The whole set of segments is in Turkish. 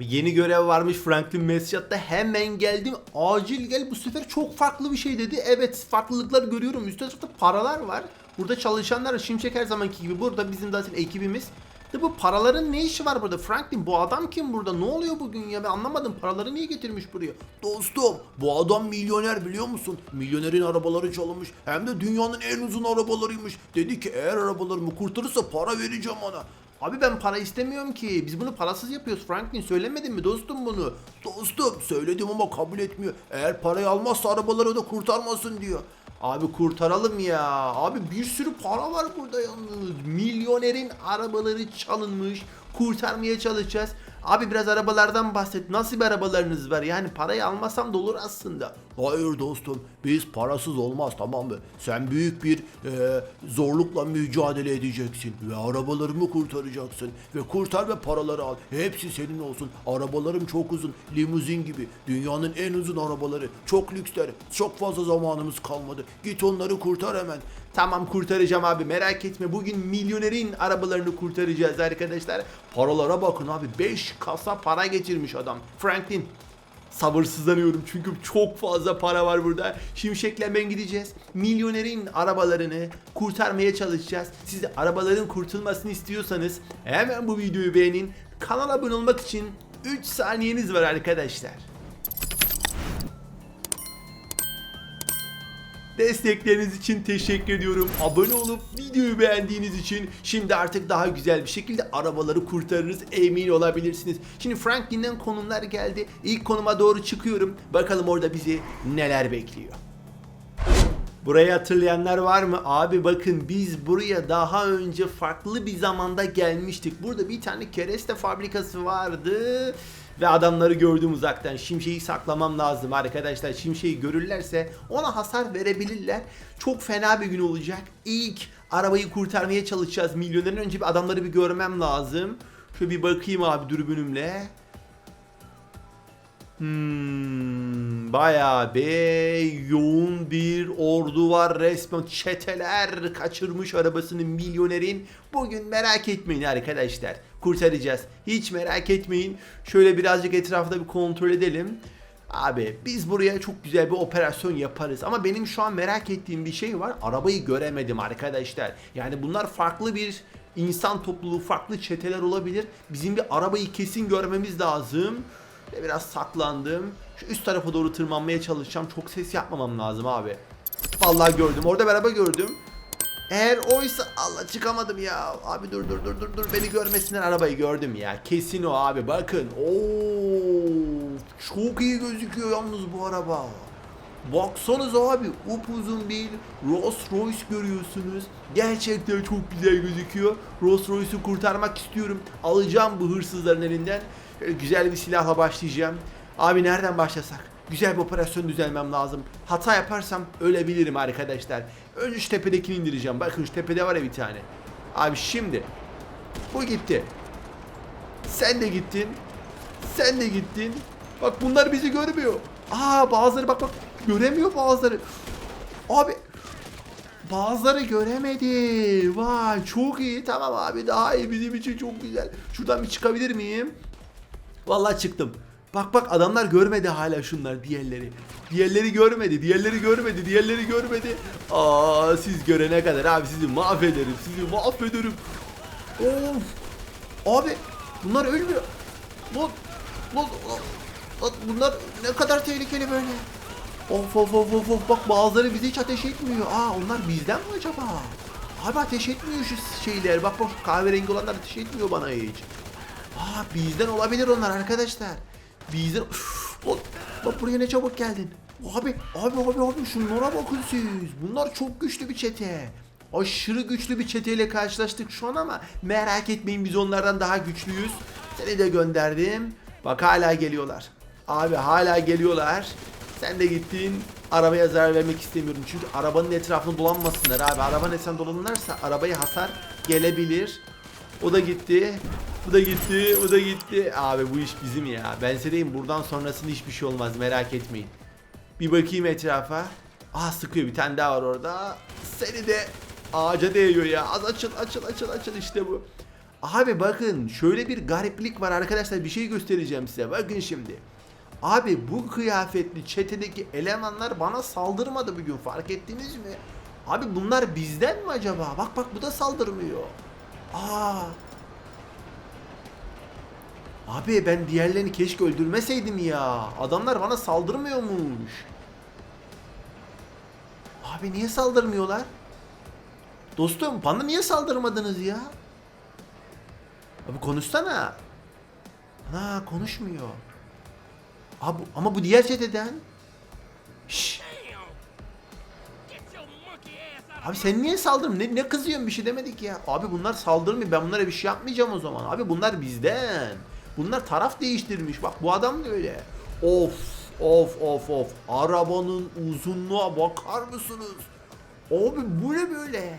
Abi yeni görev varmış Franklin Mescat'ta hemen geldim. Acil gel bu sefer çok farklı bir şey dedi. Evet farklılıklar görüyorum. Üstte tarafta paralar var. Burada çalışanlar Şimşek her zamanki gibi. Burada bizim zaten ekibimiz. De bu paraların ne işi var burada? Franklin bu adam kim burada? Ne oluyor bugün ya? Ben anlamadım. Paraları niye getirmiş buraya? Dostum bu adam milyoner biliyor musun? Milyonerin arabaları çalınmış hem de dünyanın en uzun arabalarıymış. Dedi ki eğer arabalarımı kurtarırsa para vereceğim ona. Abi ben para istemiyorum ki. Biz bunu parasız yapıyoruz Franklin. Söylemedin mi dostum bunu? Dostum söyledim ama kabul etmiyor. Eğer parayı almazsa arabaları da kurtarmasın diyor. Abi kurtaralım ya. Abi bir sürü para var burada yalnız. Milyonerin arabaları çalınmış. Kurtarmaya çalışacağız. Abi biraz arabalardan bahset. Nasıl bir arabalarınız var? Yani parayı almasam da olur aslında. Hayır dostum biz parasız olmaz tamam mı? Sen büyük bir e, zorlukla mücadele edeceksin ve arabalarımı kurtaracaksın ve kurtar ve paraları al. Hepsi senin olsun. Arabalarım çok uzun, limuzin gibi. Dünyanın en uzun arabaları. Çok lüksler. Çok fazla zamanımız kalmadı. Git onları kurtar hemen. Tamam kurtaracağım abi merak etme. Bugün milyonerin arabalarını kurtaracağız arkadaşlar. Paralara bakın abi. 5 kasa para getirmiş adam. Franklin. Sabırsızlanıyorum çünkü çok fazla para var burada. Şimşek'le ben gideceğiz. Milyonerin arabalarını kurtarmaya çalışacağız. Siz de arabaların kurtulmasını istiyorsanız hemen bu videoyu beğenin. Kanala abone olmak için 3 saniyeniz var arkadaşlar. Destekleriniz için teşekkür ediyorum. Abone olup videoyu beğendiğiniz için şimdi artık daha güzel bir şekilde arabaları kurtarırız emin olabilirsiniz. Şimdi Franklin'den konumlar geldi. İlk konuma doğru çıkıyorum. Bakalım orada bizi neler bekliyor. Burayı hatırlayanlar var mı? Abi bakın biz buraya daha önce farklı bir zamanda gelmiştik. Burada bir tane kereste fabrikası vardı. Ve adamları gördüm uzaktan. Şimşeği saklamam lazım arkadaşlar. Şimşeği görürlerse ona hasar verebilirler. Çok fena bir gün olacak. İlk arabayı kurtarmaya çalışacağız. Milyonerin önce bir adamları bir görmem lazım. Şöyle bir bakayım abi dürbünümle. Hmm, bayağı bir yoğun bir ordu var resmen çeteler kaçırmış arabasını milyonerin. Bugün merak etmeyin arkadaşlar kurtaracağız. Hiç merak etmeyin. Şöyle birazcık etrafta bir kontrol edelim. Abi biz buraya çok güzel bir operasyon yaparız ama benim şu an merak ettiğim bir şey var. Arabayı göremedim arkadaşlar. Yani bunlar farklı bir insan topluluğu, farklı çeteler olabilir. Bizim bir arabayı kesin görmemiz lazım. Ve biraz saklandım. Şu üst tarafa doğru tırmanmaya çalışacağım. Çok ses yapmamam lazım abi. Vallahi gördüm. Orada araba gördüm. Eğer oysa Allah çıkamadım ya. Abi dur dur dur dur dur beni görmesinler arabayı gördüm ya. Kesin o abi bakın. Oo çok iyi gözüküyor yalnız bu araba. Baksanıza abi upuzun bir Rolls Royce görüyorsunuz. Gerçekten çok güzel gözüküyor. Rolls Royce'u kurtarmak istiyorum. Alacağım bu hırsızların elinden. Güzel bir silahla başlayacağım. Abi nereden başlasak? Güzel bir operasyon düzenlemem lazım. Hata yaparsam ölebilirim arkadaşlar. Önce şu tepedekini indireceğim. Bakın şu tepede var ya bir tane. Abi şimdi. Bu gitti. Sen de gittin. Sen de gittin. Bak bunlar bizi görmüyor. Aa bazıları bak bak göremiyor bazıları. Abi bazıları göremedi. Vay çok iyi. Tamam abi daha iyi bizim için çok güzel. Şuradan bir çıkabilir miyim? Vallahi çıktım. Bak bak adamlar görmedi hala şunlar diğerleri. Diğerleri görmedi, diğerleri görmedi, diğerleri görmedi. Aa siz görene kadar abi sizi mahvederim, sizi mahvederim. Of. Abi bunlar ölmüyor. Lan, lan, lan, bunlar ne kadar tehlikeli böyle. Of of of of of bak bazıları bize hiç ateş etmiyor. Aa onlar bizden mi acaba? Abi ateş etmiyor şu şeyler. Bak bak kahverengi olanlar ateş etmiyor bana hiç. Aa bizden olabilir onlar arkadaşlar. Bizden... Bak buraya ne çabuk geldin. Abi abi abi abi şunlara bakın siz. Bunlar çok güçlü bir çete. Aşırı güçlü bir çeteyle karşılaştık şu an ama merak etmeyin biz onlardan daha güçlüyüz. Seni de gönderdim. Bak hala geliyorlar. Abi hala geliyorlar. Sen de gittin. Arabaya zarar vermek istemiyorum. Çünkü arabanın etrafında dolanmasınlar abi. Arabanın etrafında dolanırsa arabaya hasar gelebilir. O da gitti. Bu da gitti. O da gitti. Abi bu iş bizim ya. Ben size diyeyim buradan sonrasında hiçbir şey olmaz. Merak etmeyin. Bir bakayım etrafa. Aa sıkıyor bir tane daha var orada. Seni de ağaca değiyor ya. Az açıl açıl açıl açıl işte bu. Abi bakın şöyle bir gariplik var arkadaşlar bir şey göstereceğim size. Bakın şimdi. Abi bu kıyafetli çetedeki elemanlar bana saldırmadı bugün fark ettiniz mi? Abi bunlar bizden mi acaba? Bak bak bu da saldırmıyor. Aa. Abi ben diğerlerini keşke öldürmeseydim ya. Adamlar bana saldırmıyormuş. Abi niye saldırmıyorlar? Dostum bana niye saldırmadınız ya? Abi konuşsana. Ha konuşmuyor. Abi, ama bu diğer çeteden. Şşş. Abi sen niye saldırın? Ne, ne kızıyorsun bir şey demedik ya. Abi bunlar saldırmıyor. Ben bunlara bir şey yapmayacağım o zaman. Abi bunlar bizden. Bunlar taraf değiştirmiş. Bak bu adam da öyle. Of of of of. Arabanın uzunluğa bakar mısınız? Abi bu ne böyle?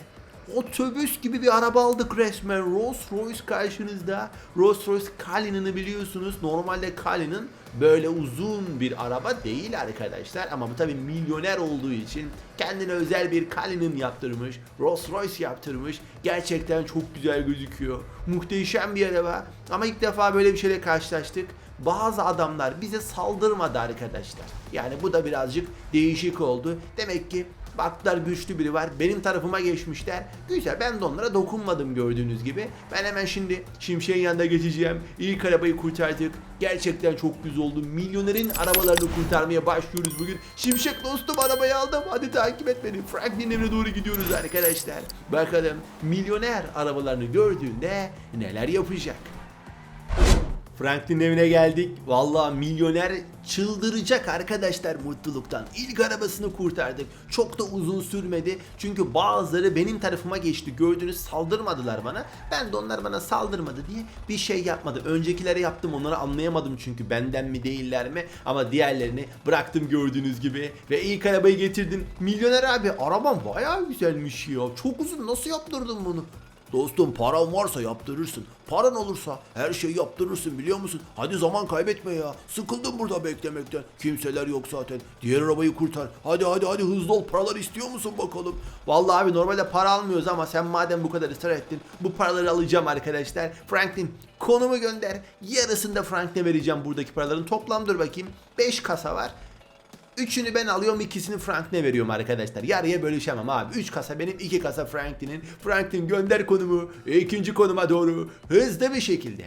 Otobüs gibi bir araba aldık resmen. Rolls Royce karşınızda. Rolls Royce Culligan'ı biliyorsunuz. Normalde Culligan böyle uzun bir araba değil arkadaşlar. Ama bu tabi milyoner olduğu için kendine özel bir Culligan yaptırmış. Rolls Royce yaptırmış. Gerçekten çok güzel gözüküyor. Muhteşem bir araba. Ama ilk defa böyle bir şeyle karşılaştık. Bazı adamlar bize saldırmadı arkadaşlar. Yani bu da birazcık değişik oldu. Demek ki Baktılar güçlü biri var. Benim tarafıma geçmişler. Güzel ben de onlara dokunmadım gördüğünüz gibi. Ben hemen şimdi Şimşek'in yanına geçeceğim. İlk arabayı kurtardık. Gerçekten çok güzel oldu. Milyonerin arabalarını kurtarmaya başlıyoruz bugün. Şimşek dostum arabayı aldım. Hadi takip et beni. Franklin'in evine doğru gidiyoruz arkadaşlar. Bakalım milyoner arabalarını gördüğünde neler yapacak. Franklin'in evine geldik. Vallahi milyoner çıldıracak arkadaşlar mutluluktan. İlk arabasını kurtardık. Çok da uzun sürmedi. Çünkü bazıları benim tarafıma geçti. Gördünüz saldırmadılar bana. Ben de onlar bana saldırmadı diye bir şey yapmadım. Öncekilere yaptım onları anlayamadım çünkü benden mi değiller mi. Ama diğerlerini bıraktım gördüğünüz gibi. Ve ilk arabayı getirdim. Milyoner abi araban bayağı güzelmiş ya. Çok uzun nasıl yaptırdın bunu? Dostum paran varsa yaptırırsın. Paran olursa her şeyi yaptırırsın biliyor musun? Hadi zaman kaybetme ya. Sıkıldım burada beklemekten. Kimseler yok zaten. Diğer arabayı kurtar. Hadi hadi hadi hızlı ol. Paralar istiyor musun bakalım? Vallahi abi normalde para almıyoruz ama sen madem bu kadar ısrar ettin bu paraları alacağım arkadaşlar. Franklin konumu gönder. Yarısını da Franklin'e vereceğim buradaki paraların. Toplam dur bakayım 5 kasa var. Üçünü ben alıyorum ikisini Franklin'e veriyorum arkadaşlar. Yarıya bölüşemem abi. 3 kasa benim 2 kasa Franklin'in. Franklin gönder konumu. ikinci konuma doğru hızlı bir şekilde.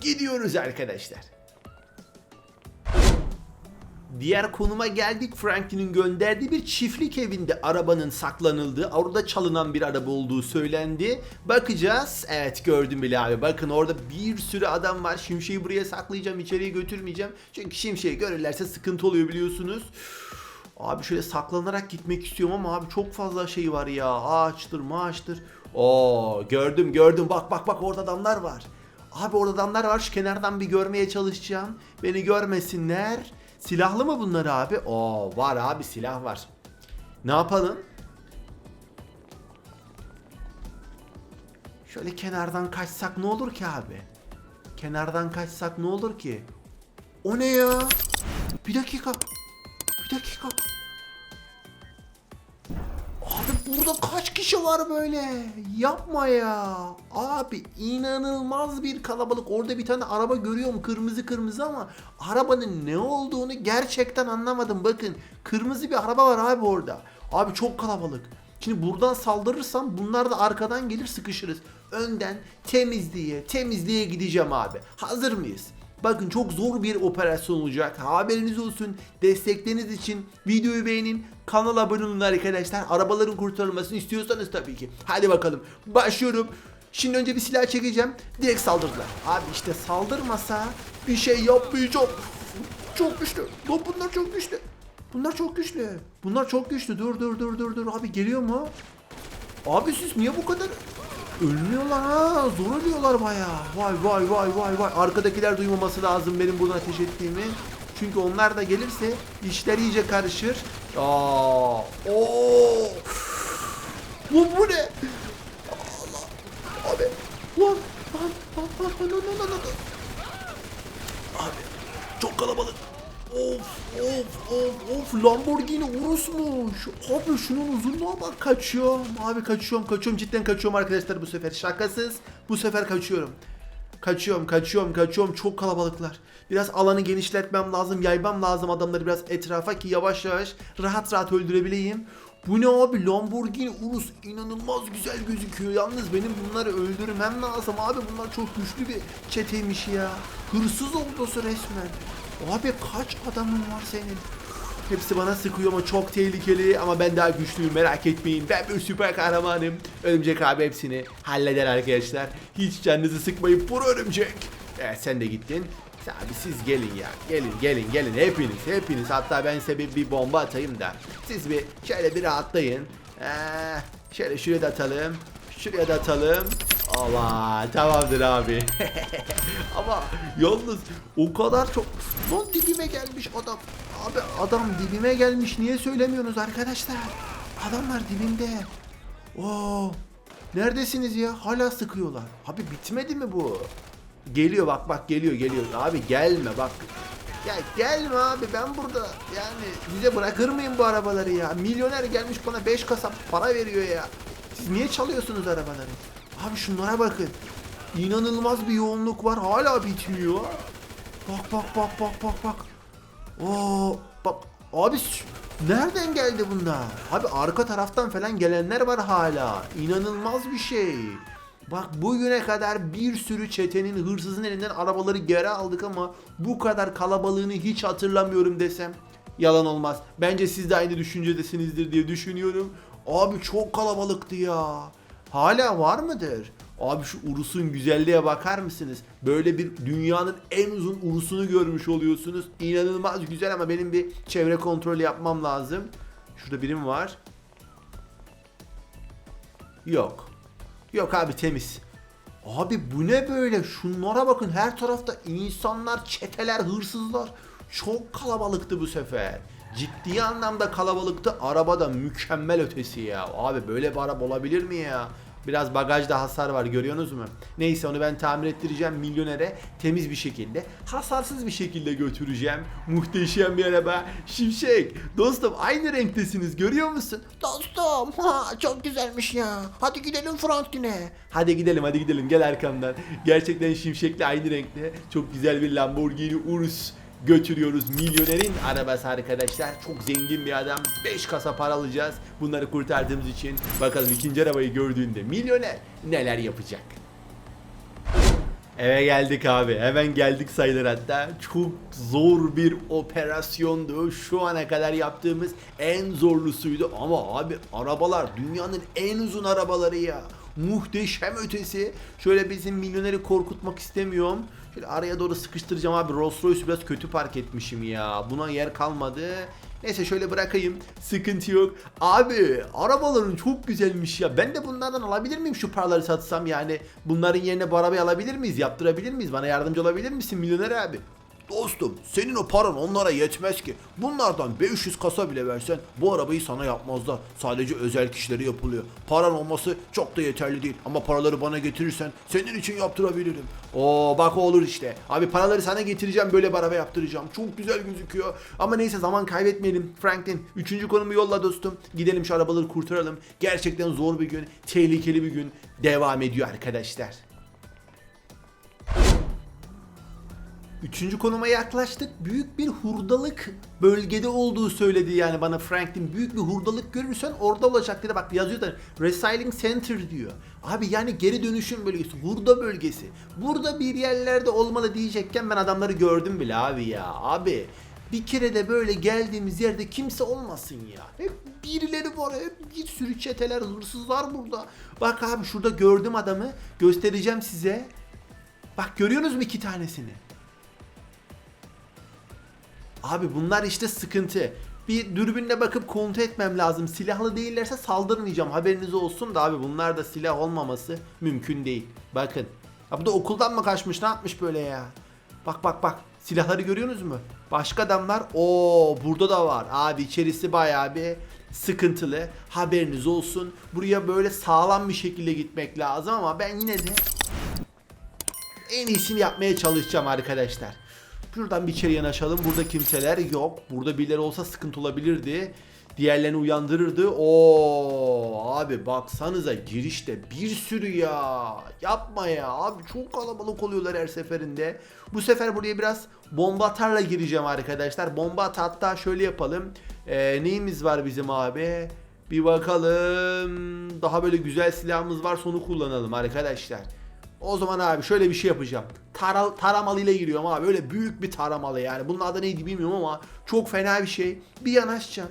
Gidiyoruz arkadaşlar. Diğer konuma geldik. Franklin'in gönderdiği bir çiftlik evinde arabanın saklanıldığı, orada çalınan bir araba olduğu söylendi. Bakacağız. Evet gördüm bile abi. Bakın orada bir sürü adam var. Şimşek'i buraya saklayacağım, içeriye götürmeyeceğim. Çünkü Şimşek'i görürlerse sıkıntı oluyor biliyorsunuz. Abi şöyle saklanarak gitmek istiyorum ama abi çok fazla şey var ya. Ağaçtır, maaştır. Oo gördüm gördüm. Bak bak bak orada adamlar var. Abi orada adamlar var. Şu kenardan bir görmeye çalışacağım. Beni görmesinler. Silahlı mı bunlar abi? Oo var abi silah var. Ne yapalım? Şöyle kenardan kaçsak ne olur ki abi? Kenardan kaçsak ne olur ki? O ne ya? Bir dakika. Bir dakika. Abi burada kaç kişi var böyle? Yapma ya. Abi inanılmaz bir kalabalık. Orada bir tane araba görüyorum kırmızı kırmızı ama arabanın ne olduğunu gerçekten anlamadım. Bakın kırmızı bir araba var abi orada. Abi çok kalabalık. Şimdi buradan saldırırsam bunlar da arkadan gelir sıkışırız. Önden temizliğe temizliğe gideceğim abi. Hazır mıyız? Bakın çok zor bir operasyon olacak. Haberiniz olsun. Destekleriniz için videoyu beğenin. Kanala abone olun arkadaşlar. Arabaların kurtarılmasını istiyorsanız tabii ki. Hadi bakalım. Başlıyorum. Şimdi önce bir silah çekeceğim. Direkt saldırdılar. Abi işte saldırmasa bir şey yapmayacağım. Çok güçlü. Lan bunlar çok güçlü. Bunlar çok güçlü. Bunlar çok güçlü. Dur dur dur dur dur. Abi geliyor mu? Abi siz niye bu kadar Ölmüyorlar ha. Zor ölüyorlar baya. Vay vay vay vay vay. Arkadakiler duymaması lazım benim buradan ateş ettiğimi. Çünkü onlar da gelirse işler iyice karışır. Aa, oo. Bu bu ne? Allah. Abi. Lan lan lan lan lan lan lan lan. Abi çok kalabalık. Of of Lamborghini Urus'muş. Abi şunun uzunluğuna bak kaçıyorum. Abi kaçıyorum kaçıyorum cidden kaçıyorum arkadaşlar bu sefer. Şakasız bu sefer kaçıyorum. Kaçıyorum kaçıyorum kaçıyorum çok kalabalıklar. Biraz alanı genişletmem lazım yaymam lazım adamları biraz etrafa ki yavaş yavaş rahat rahat öldürebileyim. Bu ne abi Lamborghini Urus inanılmaz güzel gözüküyor. Yalnız benim bunları öldürmem lazım abi. Bunlar çok güçlü bir çeteymiş ya. Hırsız ordusu resmen. Abi kaç adamın var senin? Hepsi bana sıkıyor ama çok tehlikeli ama ben daha güçlüyüm merak etmeyin. Ben bir süper kahramanım. Örümcek abi hepsini halleder arkadaşlar. Hiç canınızı sıkmayın pro örümcek. Evet sen de gittin. Abi siz gelin ya. Gelin gelin gelin hepiniz hepiniz. Hatta ben size bir, bir bomba atayım da. Siz bir şöyle bir rahatlayın. Ee, şöyle şuraya da atalım. Şuraya da atalım. Ama tamamdır abi. Ama yalnız o kadar çok son dibime gelmiş adam. Abi adam dibime gelmiş. Niye söylemiyorsunuz arkadaşlar? Adamlar dibimde. Oo. Neredesiniz ya? Hala sıkıyorlar. Abi bitmedi mi bu? Geliyor bak bak geliyor geliyor. Abi gelme bak. Ya gelme abi ben burada yani size bırakır mıyım bu arabaları ya? Milyoner gelmiş bana 5 kasa para veriyor ya. Siz niye çalıyorsunuz arabaları? Abi şunlara bakın. İnanılmaz bir yoğunluk var hala bitmiyor. Bak bak bak bak bak bak. Oo bak abi nereden geldi bunlar? Abi arka taraftan falan gelenler var hala. İnanılmaz bir şey. Bak bugüne kadar bir sürü çetenin hırsızın elinden arabaları geri aldık ama bu kadar kalabalığını hiç hatırlamıyorum desem yalan olmaz. Bence siz de aynı düşüncedesinizdir diye düşünüyorum. Abi çok kalabalıktı ya. Hala var mıdır? Abi şu urusun güzelliğe bakar mısınız? Böyle bir dünyanın en uzun urusunu görmüş oluyorsunuz. İnanılmaz güzel ama benim bir çevre kontrolü yapmam lazım. Şurada birim var. Yok. Yok abi temiz. Abi bu ne böyle? Şunlara bakın her tarafta insanlar, çeteler, hırsızlar. Çok kalabalıktı bu sefer. Ciddi anlamda kalabalıktı. Araba da mükemmel ötesi ya. Abi böyle bir araba olabilir mi ya? Biraz bagajda hasar var görüyorsunuz mu? Neyse onu ben tamir ettireceğim milyonere temiz bir şekilde. Hasarsız bir şekilde götüreceğim. Muhteşem bir araba. Şimşek. Dostum aynı renktesiniz görüyor musun? Dostum ha çok güzelmiş ya. Hadi gidelim Franklin'e. Hadi gidelim hadi gidelim gel arkamdan. Gerçekten Şimşek'le aynı renkte çok güzel bir Lamborghini Urus götürüyoruz. Milyonerin arabası arkadaşlar. Çok zengin bir adam. 5 kasa para alacağız. Bunları kurtardığımız için bakalım ikinci arabayı gördüğünde milyoner neler yapacak. Eve geldik abi. Hemen geldik sayılır hatta. Çok zor bir operasyondu. Şu ana kadar yaptığımız en zorlusuydu. Ama abi arabalar dünyanın en uzun arabaları ya. Muhteşem ötesi. Şöyle bizim milyoneri korkutmak istemiyorum. Şöyle araya doğru sıkıştıracağım abi. Rolls Royce'u biraz kötü park etmişim ya. Buna yer kalmadı. Neyse şöyle bırakayım. Sıkıntı yok. Abi arabaların çok güzelmiş ya. Ben de bunlardan alabilir miyim şu paraları satsam yani? Bunların yerine bu arabayı alabilir miyiz? Yaptırabilir miyiz? Bana yardımcı olabilir misin milyoner abi? Dostum senin o paran onlara yetmez ki. Bunlardan 500 kasa bile versen bu arabayı sana yapmazlar. Sadece özel kişilere yapılıyor. Paran olması çok da yeterli değil. Ama paraları bana getirirsen senin için yaptırabilirim. Oo bak olur işte. Abi paraları sana getireceğim böyle bir araba yaptıracağım. Çok güzel gözüküyor. Ama neyse zaman kaybetmeyelim. Franklin üçüncü konumu yolla dostum. Gidelim şu arabaları kurtaralım. Gerçekten zor bir gün, tehlikeli bir gün devam ediyor arkadaşlar. Üçüncü konuma yaklaştık. Büyük bir hurdalık bölgede olduğu söyledi yani bana Franklin. Büyük bir hurdalık görürsen orada olacak dedi. Bak yazıyor da Recycling Center diyor. Abi yani geri dönüşüm bölgesi, hurda bölgesi. Burada bir yerlerde olmalı diyecekken ben adamları gördüm bile abi ya. Abi bir kere de böyle geldiğimiz yerde kimse olmasın ya. Hep birileri var, hep bir sürü çeteler, hırsızlar burada. Bak abi şurada gördüm adamı. Göstereceğim size. Bak görüyorsunuz mu iki tanesini? Abi bunlar işte sıkıntı. Bir dürbünle bakıp kontrol etmem lazım. Silahlı değillerse saldırmayacağım. Haberiniz olsun da abi bunlar da silah olmaması mümkün değil. Bakın. Ya bu da okuldan mı kaçmış ne yapmış böyle ya? Bak bak bak. Silahları görüyorsunuz mu? Başka adamlar. Oo burada da var. Abi içerisi bayağı bir sıkıntılı. Haberiniz olsun. Buraya böyle sağlam bir şekilde gitmek lazım ama ben yine de en iyisini yapmaya çalışacağım arkadaşlar. Şuradan bir içeri yanaşalım. Burada kimseler yok. Burada birileri olsa sıkıntı olabilirdi. Diğerlerini uyandırırdı. Oo abi baksanıza girişte bir sürü ya. Yapma ya. Abi çok kalabalık oluyorlar her seferinde. Bu sefer buraya biraz bomba atarla gireceğim arkadaşlar. Bomba at hatta şöyle yapalım. Ee, neyimiz var bizim abi? Bir bakalım. Daha böyle güzel silahımız var onu kullanalım arkadaşlar. O zaman abi şöyle bir şey yapacağım. Tara, taramalıyla giriyorum abi. Öyle büyük bir taramalı yani. Bunun adı neydi bilmiyorum ama çok fena bir şey. Bir yanaşacağım.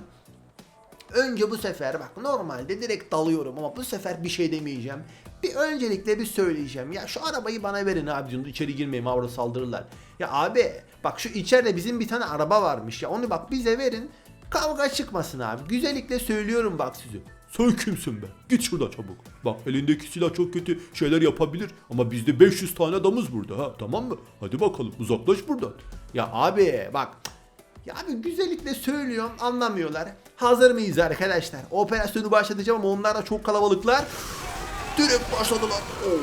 Önce bu sefer bak normalde direkt dalıyorum ama bu sefer bir şey demeyeceğim. Bir öncelikle bir söyleyeceğim. Ya şu arabayı bana verin abi diyorum. İçeri girmeyin avra saldırırlar. Ya abi bak şu içeride bizim bir tane araba varmış ya. Onu bak bize verin. Kavga çıkmasın abi. Güzellikle söylüyorum bak size. Sen kimsin be? Git şuradan çabuk. Bak elindeki silah çok kötü şeyler yapabilir ama bizde 500 tane adamız burada ha tamam mı? Hadi bakalım uzaklaş buradan. Ya abi bak. Ya abi güzellikle söylüyorum anlamıyorlar. Hazır mıyız arkadaşlar? Operasyonu başlatacağım ama onlar da çok kalabalıklar. Direkt başladılar. Oo,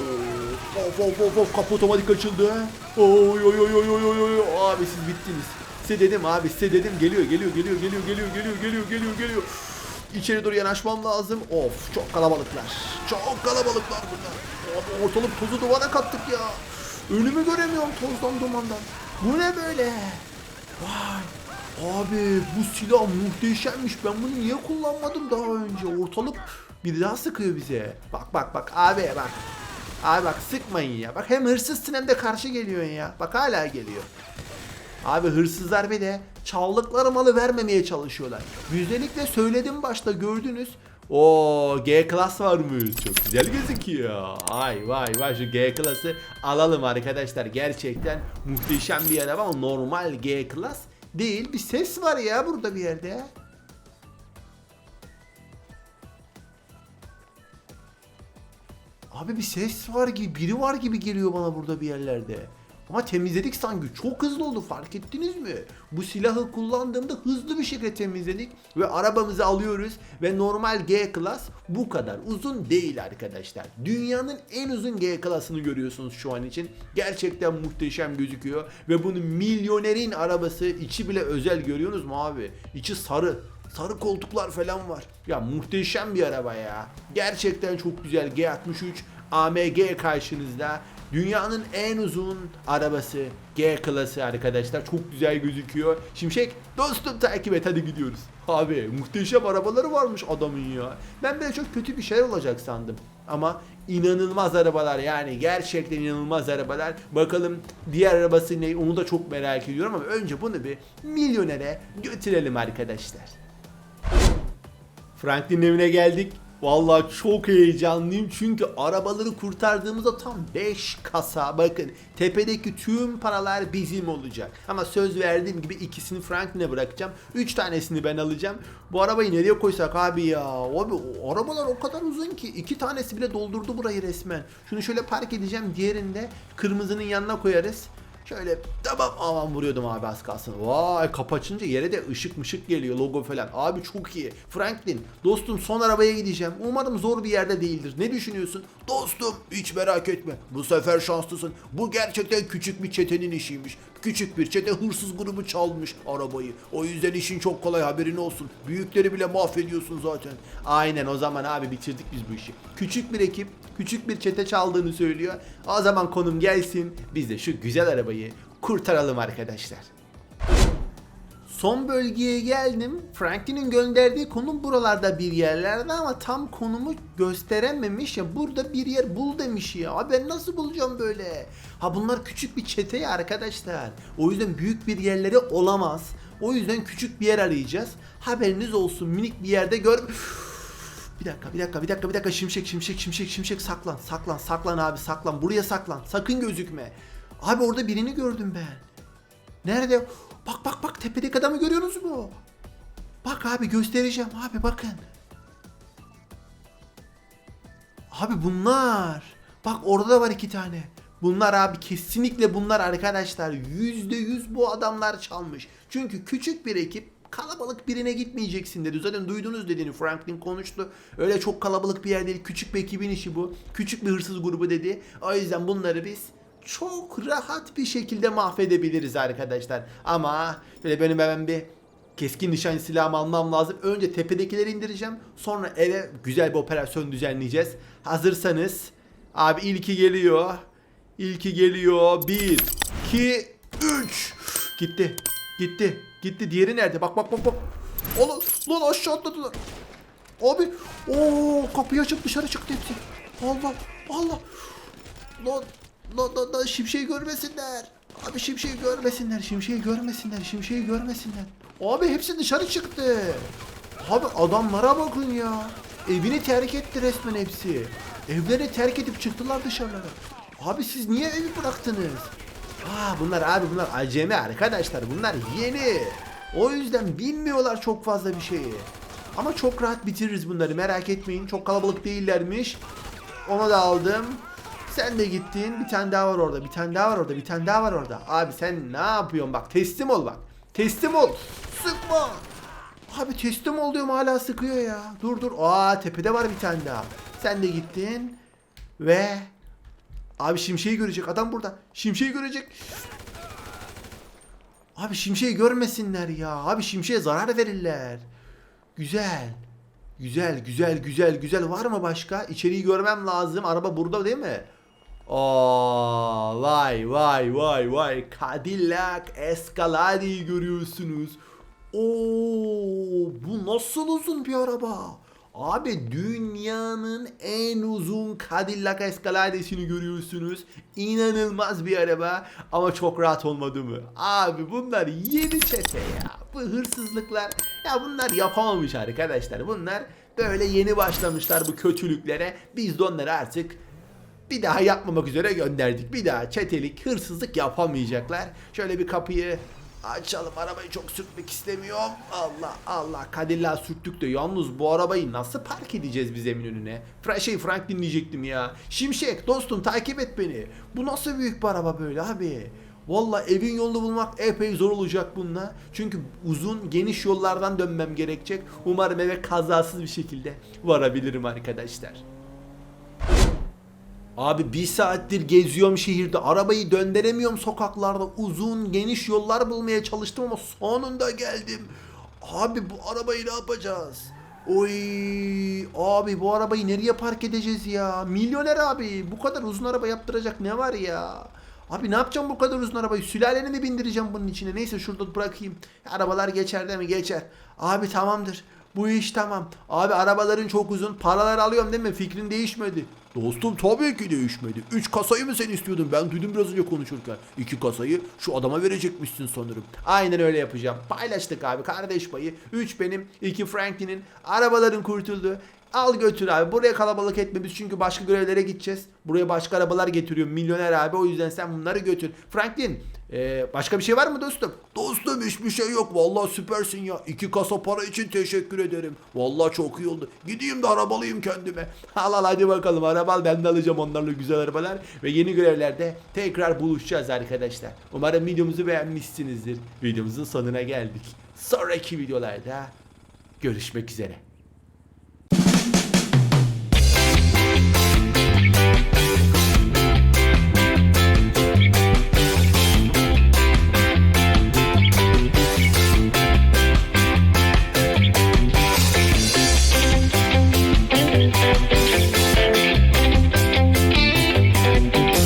Of of of of kapı otomatik açıldı. Oy oy oy oy oy oy. Abi siz bittiniz. Size dedim abi size dedim geliyor geliyor geliyor geliyor geliyor geliyor geliyor geliyor geliyor. İçeri doğru yanaşmam lazım. Of çok kalabalıklar. Çok kalabalıklar bunlar. Abi ortalık tozu duvara kattık ya. Önümü göremiyorum tozdan dumandan. Bu ne böyle? Vay. Abi bu silah muhteşemmiş. Ben bunu niye kullanmadım daha önce? Ortalık bir daha sıkıyor bize. Bak bak bak abi bak. Abi bak sıkmayın ya. Bak hem hırsızsın hem de karşı geliyorsun ya. Bak hala geliyor. Abi hırsızlar bir de çaldıkları malı vermemeye çalışıyorlar. Güzellikle söyledim başta gördünüz. O G klas varmış. Çok güzel gözüküyor. Ay vay vay şu G klası alalım arkadaşlar. Gerçekten muhteşem bir araba ama normal G klas değil. Bir ses var ya burada bir yerde. Abi bir ses var gibi, biri var gibi geliyor bana burada bir yerlerde. Ama temizledik sanki. Çok hızlı oldu fark ettiniz mi? Bu silahı kullandığımda hızlı bir şekilde temizledik ve arabamızı alıyoruz ve normal G klas bu kadar uzun değil arkadaşlar. Dünyanın en uzun G klasını görüyorsunuz şu an için. Gerçekten muhteşem gözüküyor ve bunu milyonerin arabası içi bile özel görüyorsunuz mu abi? İçi sarı. Sarı koltuklar falan var. Ya muhteşem bir araba ya. Gerçekten çok güzel G63 AMG karşınızda. Dünyanın en uzun arabası G klası arkadaşlar. Çok güzel gözüküyor. Şimşek dostum takip et hadi gidiyoruz. Abi muhteşem arabaları varmış adamın ya. Ben böyle çok kötü bir şey olacak sandım. Ama inanılmaz arabalar yani gerçekten inanılmaz arabalar. Bakalım diğer arabası ne onu da çok merak ediyorum ama önce bunu bir milyonere götürelim arkadaşlar. Franklin'in evine geldik. Vallahi çok heyecanlıyım çünkü arabaları kurtardığımızda tam 5 kasa bakın tepedeki tüm paralar bizim olacak. Ama söz verdiğim gibi ikisini Franklin'e bırakacağım. 3 tanesini ben alacağım. Bu arabayı nereye koysak abi ya? Abi arabalar o kadar uzun ki iki tanesi bile doldurdu burayı resmen. Şunu şöyle park edeceğim diğerini de kırmızının yanına koyarız. Şöyle tamam aman vuruyordum abi az kalsın. Vay kapı açınca yere de ışık mışık geliyor logo falan. Abi çok iyi. Franklin dostum son arabaya gideceğim. Umarım zor bir yerde değildir. Ne düşünüyorsun? Dostum hiç merak etme. Bu sefer şanslısın. Bu gerçekten küçük bir çetenin işiymiş. Küçük bir çete hırsız grubu çalmış arabayı. O yüzden işin çok kolay haberin olsun. Büyükleri bile mahvediyorsun zaten. Aynen o zaman abi bitirdik biz bu işi. Küçük bir ekip, küçük bir çete çaldığını söylüyor. O zaman konum gelsin. Biz de şu güzel arabayı kurtaralım arkadaşlar. Son bölgeye geldim. Franklin'in gönderdiği konum buralarda bir yerlerde ama tam konumu gösterememiş ya. Burada bir yer bul demiş ya. Abi ben nasıl bulacağım böyle? Ha bunlar küçük bir çete ya arkadaşlar. O yüzden büyük bir yerleri olamaz. O yüzden küçük bir yer arayacağız. Haberiniz olsun minik bir yerde gör... Bir dakika, bir dakika, bir dakika, bir dakika. Şimşek, şimşek, şimşek, şimşek saklan, saklan, saklan abi, saklan. Buraya saklan. Sakın gözükme. Abi orada birini gördüm ben. Nerede? Bak bak bak tepedeki adamı görüyorsunuz mu? Bak abi göstereceğim abi bakın. Abi bunlar. Bak orada da var iki tane. Bunlar abi kesinlikle bunlar arkadaşlar. Yüzde yüz bu adamlar çalmış. Çünkü küçük bir ekip kalabalık birine gitmeyeceksin dedi. Zaten duydunuz dediğini Franklin konuştu. Öyle çok kalabalık bir yer değil. Küçük bir ekibin işi bu. Küçük bir hırsız grubu dedi. O yüzden bunları biz çok rahat bir şekilde mahvedebiliriz arkadaşlar. Ama böyle benim hemen bir keskin nişan silahımı almam lazım. Önce tepedekileri indireceğim. Sonra eve güzel bir operasyon düzenleyeceğiz. Hazırsanız abi ilki geliyor. İlki geliyor. 1 2 3 Gitti. Gitti. Gitti. Diğeri nerede? Bak bak bak bak. Oğlum lan aşağı atladılar. Abi o kapıyı açıp dışarı çıktı hepsi. Allah Allah. Lan lan lan lan şimşeği görmesinler. Abi şimşeği görmesinler. Şimşeği görmesinler. Şimşeği görmesinler. Abi hepsi dışarı çıktı. Abi adamlara bakın ya. Evini terk etti resmen hepsi. Evlerini terk edip çıktılar dışarılara. Abi siz niye evi bıraktınız? Aa bunlar abi bunlar acemi arkadaşlar. Bunlar yeni. O yüzden bilmiyorlar çok fazla bir şeyi. Ama çok rahat bitiririz bunları merak etmeyin. Çok kalabalık değillermiş. Onu da aldım. Sen de gittin. Bir tane daha var orada. Bir tane daha var orada. Bir tane daha var orada. Abi sen ne yapıyorsun bak. Teslim ol bak. Teslim ol. Sıkma. Abi teslim ol diyorum hala sıkıyor ya. Dur dur. Aa tepede var bir tane daha. Sen de gittin. Ve Abi şimşeği görecek adam burada. Şimşeği görecek. Abi şimşeği görmesinler ya. Abi şimşeğe zarar verirler. Güzel. Güzel, güzel, güzel, güzel. Var mı başka? İçeriği görmem lazım. Araba burada değil mi? Aa, vay vay vay vay. Cadillac Escalade'yi görüyorsunuz. Oo, bu nasıl uzun bir araba? Abi dünyanın en uzun Cadillac Escalade'sini görüyorsunuz. İnanılmaz bir araba ama çok rahat olmadı mı? Abi bunlar yeni çete ya. Bu hırsızlıklar ya bunlar yapamamış arkadaşlar. Bunlar böyle yeni başlamışlar bu kötülüklere. Biz de onları artık bir daha yapmamak üzere gönderdik. Bir daha çetelik, hırsızlık yapamayacaklar. Şöyle bir kapıyı açalım. Arabayı çok sürtmek istemiyorum. Allah Allah. Cadillac sürttük de yalnız bu arabayı nasıl park edeceğiz biz emin önüne? Şey Frank dinleyecektim ya. Şimşek dostum takip et beni. Bu nasıl büyük bir araba böyle abi? Valla evin yolunu bulmak epey zor olacak bununla. Çünkü uzun geniş yollardan dönmem gerekecek. Umarım eve kazasız bir şekilde varabilirim arkadaşlar. Abi bir saattir geziyorum şehirde. Arabayı döndüremiyorum sokaklarda. Uzun geniş yollar bulmaya çalıştım ama sonunda geldim. Abi bu arabayı ne yapacağız? Oy abi bu arabayı nereye park edeceğiz ya? Milyoner abi bu kadar uzun araba yaptıracak ne var ya? Abi ne yapacağım bu kadar uzun arabayı? Sülaleni mi bindireceğim bunun içine? Neyse şurada bırakayım. Arabalar geçer değil mi? Geçer. Abi tamamdır. Bu iş tamam. Abi arabaların çok uzun. Paralar alıyorum değil mi? Fikrin değişmedi. Dostum tabii ki değişmedi. 3 kasayı mı sen istiyordun? Ben duydum biraz önce konuşurken. 2 kasayı şu adama verecekmişsin sanırım. Aynen öyle yapacağım. Paylaştık abi kardeş payı. 3 benim, 2 Franklin'in. Arabaların kurtuldu. Al götür abi. Buraya kalabalık etme biz çünkü başka görevlere gideceğiz. Buraya başka arabalar getiriyor milyoner abi. O yüzden sen bunları götür. Franklin ee, başka bir şey var mı dostum? Dostum hiçbir şey yok. Vallahi süpersin ya. 2 kasa para için teşekkür ederim. Vallahi çok iyi oldu. Gideyim de arabalıyım kendime. Al al hadi bakalım araba al ben de alacağım onlarla güzel arabalar. Ve yeni görevlerde tekrar buluşacağız arkadaşlar. Umarım videomuzu beğenmişsinizdir. Videomuzun sonuna geldik. Sonraki videolarda görüşmek üzere.